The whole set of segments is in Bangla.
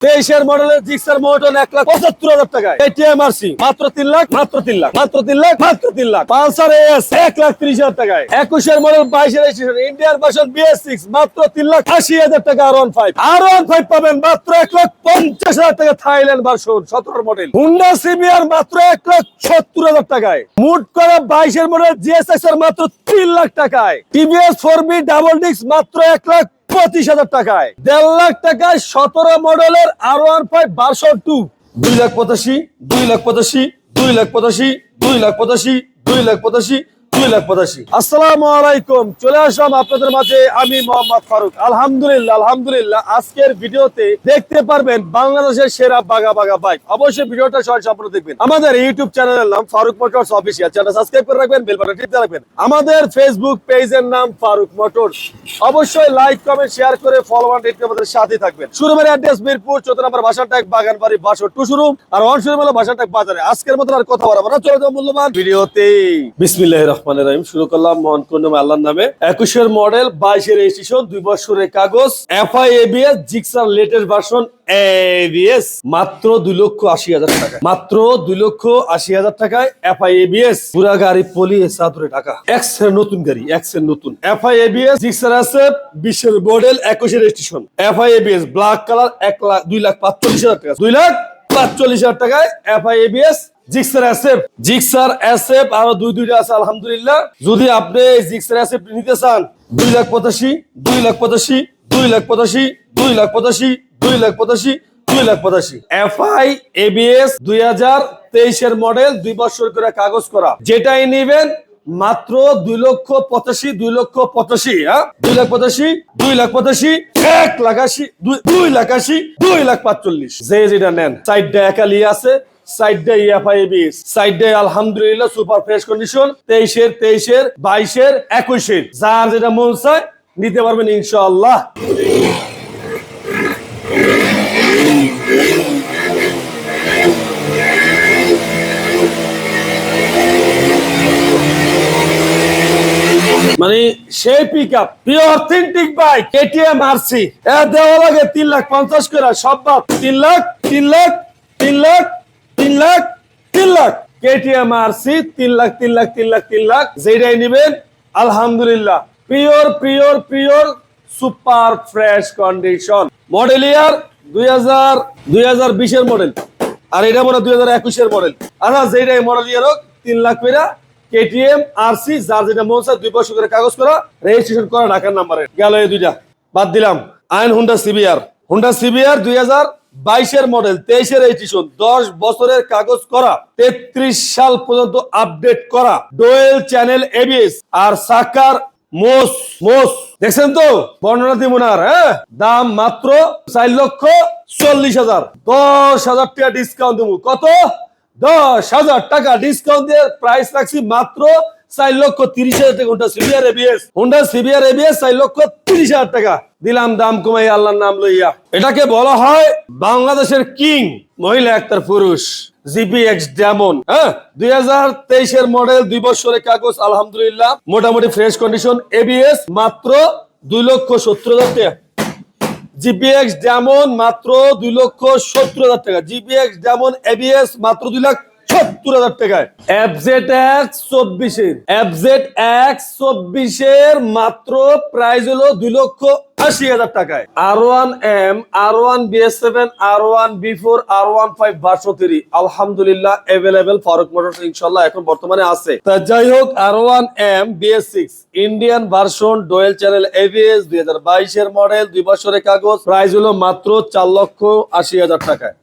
তেইশের মডেলের জিক্সার মোটন এক লাখ পঁচাত্তর হাজার টাকায়। এটিএমআরসি মাত্র তিন লাখ, মাত্র তিন লাখ, মাত্র তিন লাখ, মাত্র তিন লাখ। পালসার এস এক লাখ ত্রিশ হাজার টাকায়। একুশের মডেল, বাইশের ইন্ডিয়ান ভার্সন বিএস সিক্স মাত্র তিন লাখ আশি হাজার টাকা R one five R one five পাবেন মাত্র এক লাখ পঞ্চাশ হাজার টাকা থাইল্যান্ড ভার্সন সতেরো মডেল হুন্ডা সিবিআর মাত্র এক লাখ সত্তর হাজার টাকায়। মুট করা বাইশের মডেল জিএসএক্স এর মাত্র তিন লাখ টাকায়। টিভিএস ফোর বি ডাবল ডিক্স মাত্র এক লাখ পঁচিশ হাজার টাকায়। দেড় লাখ টাকায় সতেরো মডেলের R one five version two দুই লাখ পঁচাশি, দুই লাখ পঁচাশি, দুই লাখ পঁচাশি, দুই লাখ পঁচাশি, দুই লাখ পঁচাশি দুই লাখ পঁচাশি। আসসালামু আলাইকুম, চলে আসলাম আপনাদের মাঝে আমি মোহাম্মদ ফারুক। আলহামদুলিল্লাহ আলহামদুলিল্লাহ, আজকের ভিডিওতে দেখতে পারবেন বাংলাদেশের সেরা বাগা বাগা বাইক। অবশ্যই ভিডিওটা সবাই সম্পূর্ণ দেখবেন। আমাদের ইউটিউব চ্যানেলের নাম Faruk motors official channel subscribe করে রাখবেন টিপতে রাখবেন। আমাদের ফেসবুক পেজের নাম ফারুক মোটরস। অবশ্যই লাইক কমেন্ট শেয়ার করে ফলো অন আমাদের সাথে থাকবেন। শুরুমের অ্যাড্রেস মিরপুর, চোদ্দ নম্বর বাসানটাক বাগান বাড়ি বাসো টু শুরু আর ওয়ান শুরু হলো বাসানটাক বাজারে। আজকের মতন আর কথা বলা চলে যাব মূল্যবান ভিডিওতে বিসমিল্লাহ রহমানের রহিম। শুরু করলাম মোহন কুন্ডম আল্লাহর নামে। একুশের মডেল, বাইশের রেজিস্ট্রেশন, দুই বছরের কাগজ FI Gixxer latest version ABS মাত্র দুই লক্ষ আশি হাজার টাকা। মাত্র দুই লক্ষ আশি হাজার টাকায় এফআই পুরা গাড়ি পলি সাতুরে টাকা এক্সের নতুন গাড়ি এক্সের নতুন এফআই এবিএস জিক্সার আছে, বিশের মডেল, একুশের registration. FI ABS black colour এক লাখ, দুই লাখ পাঁচচল্লিশ হাজার টাকা। দুই লাখ পাঁচচল্লিশ হাজার টাকায় FI ABS Gixxer SF Gixxer SF আরও দুই দুইটা আছে আলহামদুলিল্লাহ যদি আপনি জিক্সার অ্যাসেপ নিতে চান দুই লাখ পঁচাশি দুই লাখ পঁচাশি দুই লাখ পঁচাশি দুই লাখ পঁচাশি দুই লাখ পঁচাশি দুই লাখ পঁচাশি এফআই এবিএস দুই হাজার তেইশের মডেল দুই বছর করে কাগজ করা যেটাই নিবেন মাত্র দুই লক্ষ পঁচাশি দুই লক্ষ পঁচাশি হ্যাঁ দুই লাখ পঁচাশি দুই লাখ পঁচাশি এক লাখ আশি দুই- দুই লাখ আশি দুই লাখ পাঁচচল্লিশ যে যেটা নেন সাইডটা একালি আছে সাইডে ইএফআইবিএস সাইডে আলহামদুলিল্লাহ সুপার ফ্রেশ কন্ডিশন, তেইশের তেইশের, বাইশের, একুশের। যার যেটা মন চায় নিতে পারবেন মানে সেই pick up authentic bike KTM RC দেওয়া লাগে তিন লাখ পঞ্চাশ করে, সব বাদ। তিন লাখ তিন লাখ তিন লাখ। তিন লাখ তিন লাখ। কেটিএম আর সি তিন লাখ তিন লাখ তিন লাখ তিন লাখ। যেটাই নিবেন, আলহামদুলিল্লাহ। Pure pure pure super fresh condition model year দুই হাজার দুই হাজার মডেল আর এটা মনে দুই হাজার একুশের মডেল আচ্ছা যেটাই মডেল ইয়ার হোক, তিন লাখ কইরা কেটিএম আর সি যার যেটা মন চায়, দুই বছর করে কাগজ করা রেজিস্ট্রেশন করা ঢাকার নাম্বারে গেল এই দুইটা। বাদ দিলাম। আইন হুন্ডা সিবিআর। হুন্ডা সিবিআর দুই হাজার বাইশের মডেল তেইশের রেজিস্ট্রেশন দশ বছরের কাগজ করা, তেত্রিশ সাল পর্যন্ত আপডেট করা ডোয়েল চ্যানেল এবিএস আর সাকার মোস মোস। দেখছেন তো? বর্ণনা দিব না হ্যাঁ? দাম মাত্র চার লক্ষ চল্লিশ হাজার। দশ হাজার টাকা ডিসকাউন্ট দেবো। কত? দশ হাজার টাকা ডিসকাউন্ট দিয়ে প্রাইস রাখছি মাত্র লক্ষ তিরিশ হাজার টাকা। সিবিআর এবিএস সিবিআর এবিএস লক্ষ তিরিশ হাজার টাকা। দিলাম দাম কমাই, আল্লাহর নাম লইয়া। এটাকে বলা হয় বাংলাদেশের কিং। মহিলা একটার পুরুষ। জিপিএক্স ডেমন হ্যাঁ দুই হাজার তেইশের মডেল দুই বছরের কাগজ, আলহামদুলিল্লাহ। মোটামুটি ফ্রেশ কন্ডিশন এবিএস মাত্র দুই লক্ষ সত্তর হাজার টাকা। জিপিএক্স যেমন মাত্র দুই লক্ষ সত্তর হাজার টাকা। জিপিএক্স যেমন এবিএস মাত্র দুই লাখ সত্তর হাজার টাকায়। এফজেড এক্স চব্বিশের। এফজেড এক্স চব্বিশের মাত্র প্রাইস হলো দুই লক্ষ আশি হাজার টাকায়। R one M R one B S seven R one B four R one five বারশো three আলহামদুলিল্লাহ অ্যাভেলেবেল ফারুক মোটরস ইনশাল্লাহ এখন বর্তমানে আছে। তা যাই হোক R one M B S six Indian version dual channel ABS দুই হাজার বাইশের মডেল দুই বছরের কাগজ প্রাইস হলো মাত্র চার লক্ষ আশি হাজার টাকায়।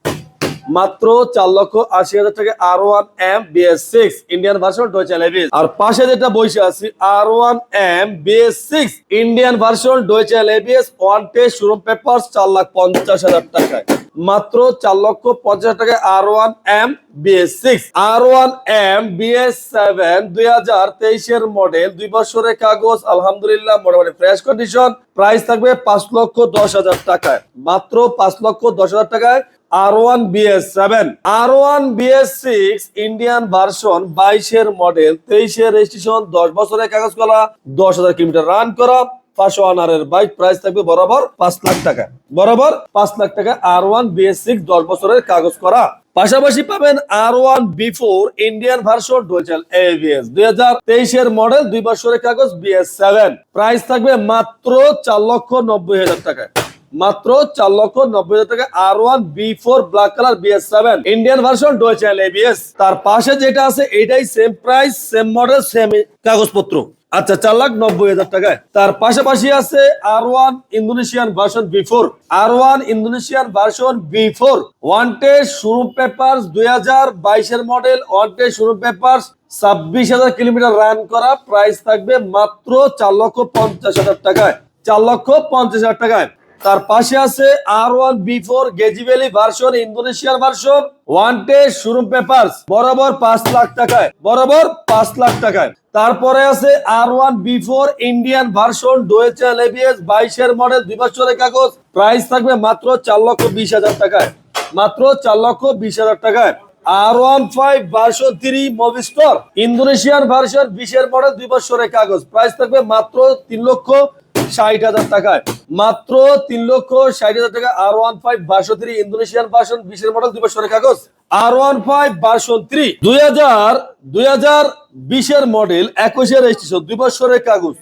মাত্র চার লক্ষ আশি হাজার টাকা R one M BS six Indian version dual channel আর পাশে যেটা বসে আছি R one M BS six Indian version dual channel ABS one test showroom paper চার লাখ পঞ্চাশ হাজার টাকায়। মাত্র চার লক্ষ পঞ্চাশ টাকায় R one M BS six R one M BS seven দুই হাজার তেইশের মডেল দুই বছরের কাগজ, আলহামদুলিল্লাহ, মোটামুটি ফ্রেশ কন্ডিশন প্রাইস থাকবে পাঁচ লক্ষ দশ হাজার টাকায়। মাত্র পাঁচ লক্ষ দশ হাজার টাকায় R one BS seven R one BS six Indian version বাইশের মডেল তেইশের রেজিস্ট্রেশন দশ বছরের কাগজ করা দশ হাজার কিলোমিটার রান করা, পাঁচশো আনারের বাইক প্রাইস থাকবে বরাবর পাঁচ লাখ টাকা। বরাবর পাঁচ লাখ টাকা আর ওয়ান বিএস সিক্স দশ বছরের কাগজ করা। পাশাপাশি পাবেন R one B four Indian version dual ABS দুই হাজার তেইশের মডেল দুই বছরের কাগজ বিএস সেভেন প্রাইস থাকবে মাত্র চার লক্ষ নব্বই হাজার টাকায়। মাত্র চার লক্ষ নব্বই হাজার টাকা R one B four black colour BS seven Indian version dual ABS তার পাশে যেটা আছে, এটাই same price same model same কাগজপত্র। আচ্ছা চার লাখ নব্বই হাজার টাকায়। তার পাশাপাশি আছে R one Indonesian version B four R one Indonesian version B four wanted showroom paper দুই হাজার বাইশের মডেল ওয়ান্টেড শোরুম পেপার ছাব্বিশ হাজার কিলোমিটার রান করা। প্রাইস থাকবে মাত্র চার লক্ষ পঞ্চাশ হাজার টাকায়। চার লক্ষ পঞ্চাশ হাজার টাকায়। তার পাশে আছে আর ওয়ান বি ফোর গেজিভ্যালি ভার্সন ইন্দোনেশিয়ার ভার্সন ওয়ান্টেড শোরুম পেপার বরাবর পাঁচ লাখ টাকায়, বরাবর পাঁচ লাখ টাকায়। তারপরে আছে R one B four Indian version dual ABS বাইশের মডেল দুই বছরের কাগজ। প্রাইস থাকবে মাত্র চার লক্ষ বিশ হাজার টাকায়। মাত্র চার লক্ষ বিশ হাজার টাকায়। R one five version three Movistar Indonesian version বিশের মডেল দুই বছরের কাগজ। প্রাইস থাকবে মাত্র তিন লক্ষ ষাট হাজার টাকায়। মাত্র তিন লক্ষ ষাট হাজার টাকা R one five version three Indonesian version বিশের মডেল দুই বছরের কাগজ। R one five version three দুই হাজার দুই হাজার বিশের মডেল একুশের রেজিস্ট্রেশন দুই বছরের কাগজ।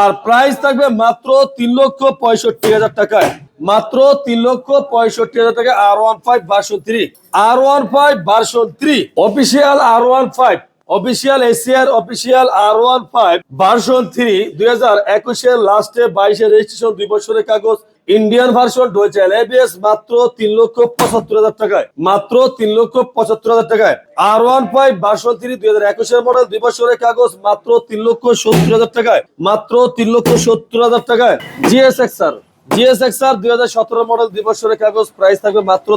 আর প্রাইস থাকবে মাত্র তিন লক্ষ পঁয়ষট্টি হাজার টাকায়। মাত্র তিন লক্ষ পঁয়ষট্টি হাজার টাকা R one five version three R one five version three official R one five official এশিয়ার official R one five version three দুই হাজার একুশের লাস্টে বাইশে রেজিস্ট্রেশন দুই বছরের কাগজ ইন্ডিয়ান ভার্সন ডোয়েচেল এবিএস মাত্র তিন লক্ষ পঁচাত্তর হাজার টাকায়, মাত্র তিন লক্ষ পঁচাত্তর হাজার টাকায়। R one five version three দুই হাজার একুশের মডেল দুই বছরের কাগজ, মাত্র তিন লক্ষ সত্তর হাজার টাকায়, মাত্র তিন লক্ষ সত্তর হাজার টাকায়। জিএসএক্স আর জিএসএক্স আর দুই হাজার সতেরো মডেল দুই বছরের কাগজ প্রাইস থাকবে মাত্র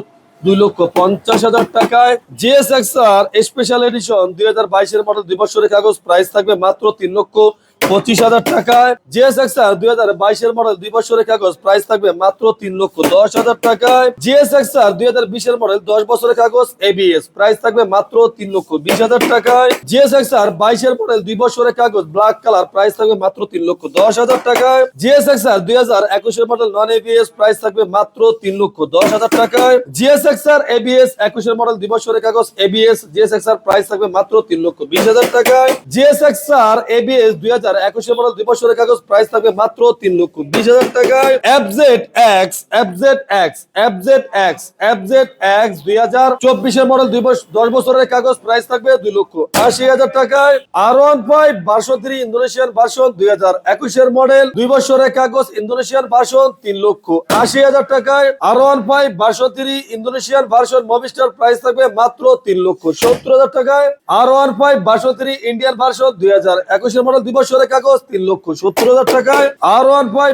দুই লক্ষ পঞ্চাশ হাজার টাকায় জিএসএক্স আর স্পেশাল এডিশন দুই হাজার বাইশের মডেল দুই বছরের কাগজ প্রাইস থাকবে মাত্র তিন লক্ষ পঁচিশ হাজার টাকায় জিএসএক্স আর দুই হাজার বাইশের মডেল দুই বছরের কাগজ প্রাইস থাকবে মাত্র তিন লক্ষ দশ হাজার টাকায় জিএসএক্স আর দুই হাজার বিশের মডেল দশ বছরের কাগজ এবিএস প্রাইস থাকবে মাত্র তিন লক্ষ বিশ হাজার টাকায় জিএসএক্স আর বাইশের মডেল দুই বছরের কাগজ ব্ল্যাক কালার প্রাইস থাকবে মাত্র তিন লক্ষ দশ হাজার টাকায় জিএসএক্স আর দুই হাজার একুশের মডেল নন এবিএস প্রাইস থাকবে মাত্র তিন লক্ষ দশ হাজার টাকায় জিএসএক্স আর এবিএস একুশের মডেল দুই বছরের কাগজ এবিএস জিএসএক্স আর প্রাইস থাকবে মাত্র তিন লক্ষ বিশ হাজার টাকায় জিএসএক্স আর এবিএস দুই হাজার একুশের মডেল কাগজ প্রাইস থাকবে মাত্র তিন লক্ষ বিশ হাজার টাকায়। FZ X FZ X FZ X FZ X দুই হাজার চব্বিশের মডেল দুই বছর দশ বছরের কাগজ প্রাইস থাকবে দুই লক্ষ আশি হাজার টাকায়। R one five version three Indonesian version দুই হাজার একুশের মডেল দুই বছরের কাগজ ইন্দোনেশিয়ান ভার্সন তিন লক্ষ আশি হাজার টাকায়। R one five version three Indonesian version মোবিস্টার price থাকবে মাত্র তিন লক্ষ সত্তর হাজার টাকায়। R one five version three Indian version দুই হাজার একুশের মডেল দুই আর ওয়ান ফাইভ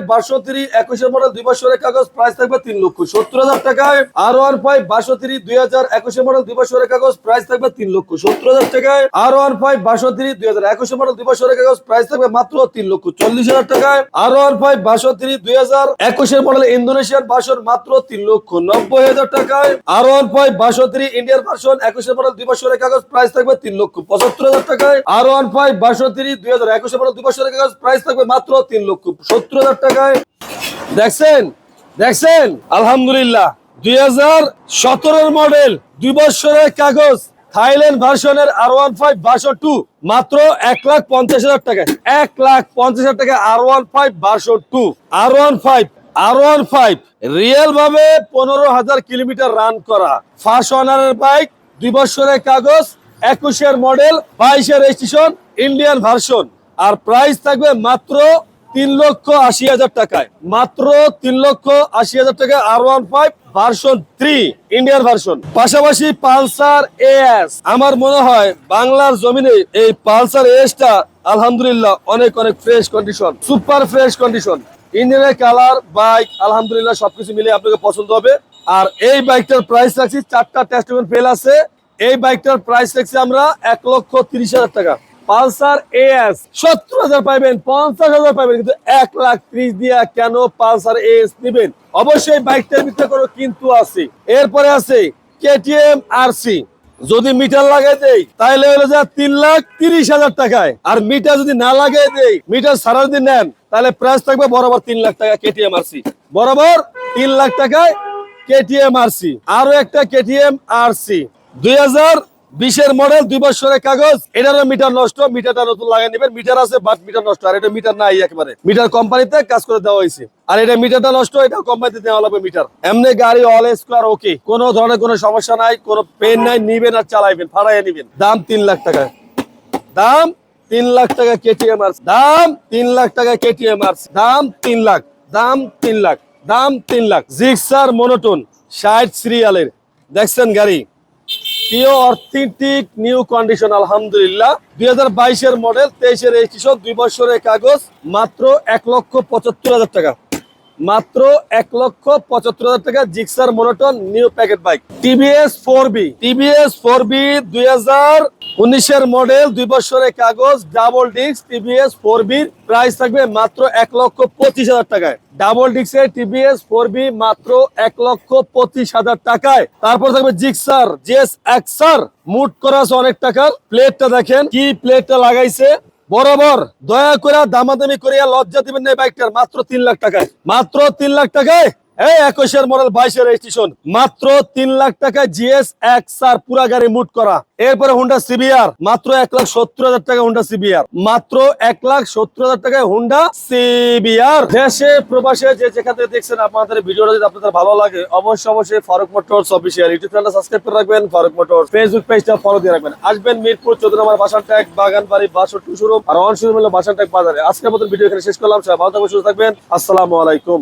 একুশের মডেল দুই হাজার একুশের মডেল দুই বছরের মাত্র তিন লক্ষ ভার্সন মাত্র তিন লক্ষ নব্বই হাজার টাকায়। R one five version three Indian version একুশের মডেল দুই বছরের কাগজ প্রাইস থাকবে তিন লক্ষ পঁচাত্তর হাজার টাকায়। আর ওয়ান ফাইভ থ্রি দুই হাজার একুশের মডেল দুই কাগজ প্রাইস থাকবে মাত্র তিন লক্ষ সত্তর হাজার টাকায়। দেখছেন? দেখছেন? আলহামদুলিল্লাহ। দুই হাজার সতেরোর মডেল দুই বছরের কাগজ, থাইল্যান্ড ভার্সনের R one five version two মাত্র এক লাখ পঞ্চাশ হাজার টাকা এক লাখ পঞ্চাশ হাজার টাকা R one five version two R one five, R one five real ভাবে পনেরো হাজার কিলোমিটার রান করা। ফার্স্ট ওনারের বাইক দুই বছরের কাগজ, একুশের মডেল বাইশের রেজিস্ট্রেশন ইন্ডিয়ান ভার্সন আর প্রাইস থাকবে মাত্র তিন লক্ষ আশি হাজার টাকায়। মাত্র তিন লক্ষ আশি হাজার টাকা R one five version three Indian version পাশাপাশি পালসার এস আমার মনে হয় বাংলার জমিনে এই পালসার এসটা আলহামদুলিল্লাহ অনেক অনেক fresh condition super fresh condition ইঞ্জিনের কালার বাইক আলহামদুলিল্লাহ সবকিছু মিলে আপনাকে পছন্দ হবে। আর এই বাইকটার প্রাইস রাখছি, চারটা টেস্টমেন্ট ফেল আছে। এই বাইকটার প্রাইস রাখছি আমরা এক লক্ষ তিরিশ হাজার টাকা। পালসার এস সত্তর হাজার পাইবেন, পঞ্চাশ হাজার পাইবেন, কিন্তু এক লাখ ত্রিশ দিয়া কেন পালসার এস নিবেন? অবশ্যই বাইকটার ভিতরে কোনো কিন্তু আছে। এরপরে আছে কেটিএম আর সি যদি মিটার লাগাই দেই তাহলে হলো যে তিন লাখ তিরিশ হাজার টাকায়। আর মিটার যদি না লাগাই দেই, মিটার সারা যদি নেন, তাহলে প্রাইস থাকবে বরাবর তিন লাখ টাকা কেটিএম আরসি বরাবর তিন লাখ টাকায় কেটিএম আরসি আরও একটা কেটিএম আরসি দুই হাজার বিশের মডেল দুই বছরের কাগজ, এটারও মিটার নষ্ট, মিটারটা নতুন লাগাই নেবেন। মিটার আছে বাট মিটার নষ্ট, আর এটা মিটার নাই একেবারে। মিটার কোম্পানিতে কাজ করে দেওয়া হয়েছে। আর এটা মিটারটা নষ্ট এটা কোম্পানিতে দেওয়া লাগবে মিটার। এমনি গাড়ি অল স্কোয়ার ওকে কোনো ধরনের কোনো সমস্যা নাই, কোনো পেন নাই, নিবেন আর চালাইবেন, ফাড়াইয়া নিবেন। দাম তিন লাখ টাকা। দাম তিন লাখ টাকা কেটিএম আর দাম তিন লাখ টাকা কেটিএম আর দাম তিন লাখ। দাম তিন লাখ। দাম তিন লাখ। জিক্সার মনোটন ষাট সিরিয়ালের দেখছেন গাড়ি? প্রিয় অর্থেন্টিক নিউ কন্ডিশন, আলহামদুলিল্লাহ। দুই হাজার বাইশের মডেল, তেইশের রেজিস্ট্রেশন দুই বছরের কাগজ, মাত্র এক লক্ষ পঁচাত্তর হাজার টাকা। মাত্র এক লক্ষ পঁচাত্তর হাজার টাকা Gixxer monotone new packet bike. TVS four V, TVS four V দুই হাজার উনিশের মডেল, দুই বছরের কাগজ, ডাবল ডিস্ক, টিভিএস ফোর বির প্রাইস থাকবে মাত্র এক লক্ষ পঁচিশ হাজার টাকায়। ডাবল ডিস্কের টিভিএস ফোর বি মাত্র এক লক্ষ পঁচিশ হাজার টাকায়। তারপর থাকবে জিক্সার জেস এক্সার মুট করা আছে অনেক টাকার। প্লেটটা দেখেন, কি প্লেটটা লাগাইছে। বরাবর দয়া করে দামাদামি করিয়া লজ্জা দিবেন না বাইকটার, মাত্র তিন লাখ টাকায়। মাত্র তিন লাখ টাকায় এই একুশের মডেল বাইশের রেজিস্ট্রেশন মাত্র তিন লাখ টাকায় জিএস এক্স আর পুরা গাড়ি মুট করা। এরপরে হুন্ডা সিবিআর মাত্র এক লাখ সত্তর হাজার টাকা হুন্ডা সিবিআর মাত্র এক লাখ সত্তর হাজার টাকায় হুন্ডা সিবিআর দেশে, প্রবাসে যে যেখান দেখছেন আপনাদের ভিডিওটা যদি আপনাদের ভালো লাগে, অবশ্যই অবশ্যই ফারুক মোটরস অফিসিয়াল ইউটিউব চ্যানেলটা সাবস্ক্রাইব করে রাখবেন, ফারুক মোটরস ফেসবুক পেজটা ফলো দিয়ে রাখবেন। আসবেন মিরপুর চৌধুরী আমার বাসান ট্যাগ বাগান বাড়ি বাসো টু শুরু আর অন শুরু হলো বাসান ট্যাগ বাজারে। আজকের মতন ভিডিও এখানে শেষ করলাম, সবাই ভালো থাকবেন, সুস্থ থাকবেন। আসসালামু আলাইকুম।